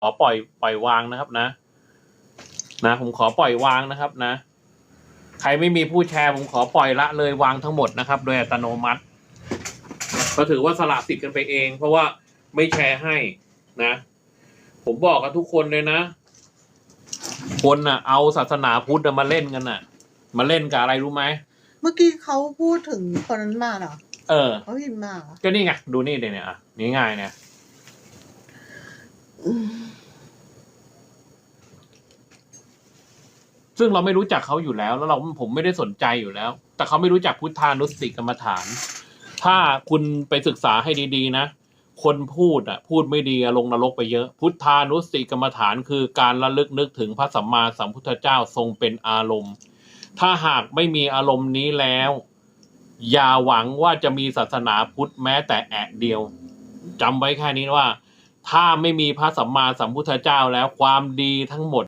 ขอปล่อยปล่อยวางนะครับนะ นะ ผมขอปล่อยวางนะครับนะ ใครไม่มีผู้แชร์ผมขอปล่อยละเลยวางทั้งหมดนะครับ โดยอัตโนมัติ ก็ถือว่าสละสิทธิ์กันไปเอง เพราะว่าไม่แชร์ให้นะ ผมบอกกับทุกคนเลยนะ คนน่ะ เอาศาสนาพุทธน่ะมาเล่นกันน่ะ มาเล่นกับอะไรรู้ไหมเมื่อกี้เขาพูดถึงคนนั้นมาเหรอ เออ เขาพิมพ์มาเหรอก็นี่ไงดูนี่เลยเนี่ยอะนี่ง่ายเนี่ย อืม ซึ่งเราไม่รู้จักเขาอยู่แล้ว แล้วเราผมไม่ได้สนใจอยู่แล้ว แต่เขาไม่รู้จักพุทธานุสติกรรมฐาน ถ้าคุณไปศึกษาให้ดีๆนะ คนพูดอะ พูดไม่ดีลงนรกไปเยอะ พุทธานุสติกรรมฐานคือการระลึกนึกถึงพระสัมมาสัมพุทธเจ้าทรงเป็นอารมณ์ ถ้าหากไม่มีอารมณ์นี้แล้ว อย่าหวังว่าจะมีศาสนาพุทธแม้แต่แอะเดียวจำไว้แค่นี้ว่า ถ้าไม่มีพระสัมมาสัมพุทธเจ้าแล้วความดีทั้งหมด